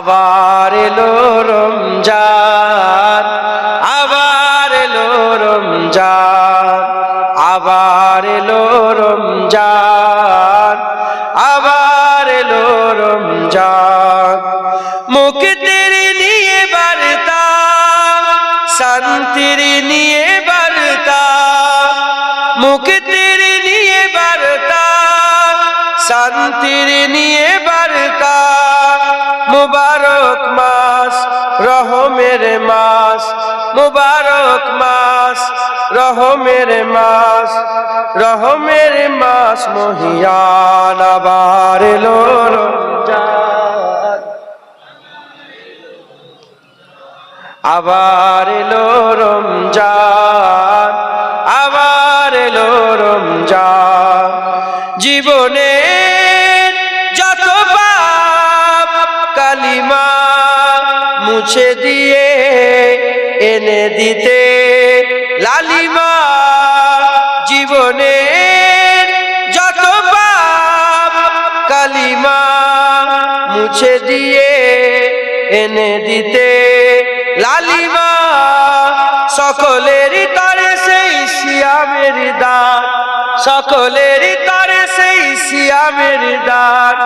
আবার এলো রমজান, আবার এলো রমজান, আবার এলো রমজান, আবার এলো রমজান। মুক্তির নিয়ে বার্তা শান্তির নিয়ে বার্তা মুক্তির নিয়ে বার্তা শান্তির নিয়ে বার্তা মুবারক মাস, রহমের মাস রহমের মাস, মহিয়ান আবার এলো রমজান। আবার এলো রমজান, আবার এলো রমজান। জীবনে যত পাপ, কালিমা মুছে দিয়ে এনে দিতে লালিমা জীবনে যত পাপ কালিমা মুছে দিয়ে এনে দিতে লালিমা সকলের তরে সেই শিয়ামের দান সকলের তরে সেই শিয়ামের দান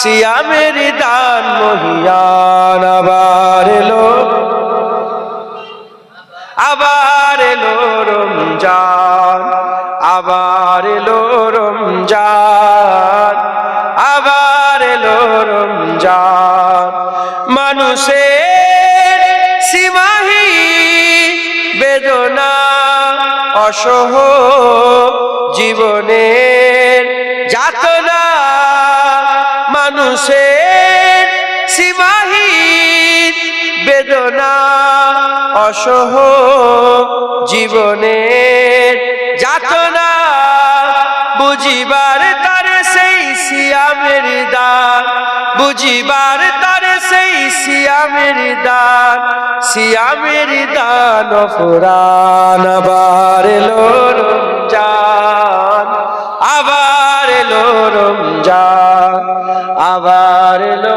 শিয়ামের দান মহিয়ান আবার এলো রমজান, আবার এলো রমজান, আবার এলো রমজান। মানুষের সীমাহি বেদনা, অসহ জীবনের যাতনা। মানুষের সীমাহীন বেদনা অসহ জীবনের যাতনা বুঝিবার তার সেই সিয়ামের দান বুঝিবার তার সেই সিয়ামের দান সিয়ামের দান ফুরান আবার এলো রমজান, আবার এলো রমজান, আবার এলো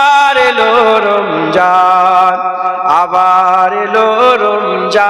আবার এলো রমজান আবার এলো রমজান।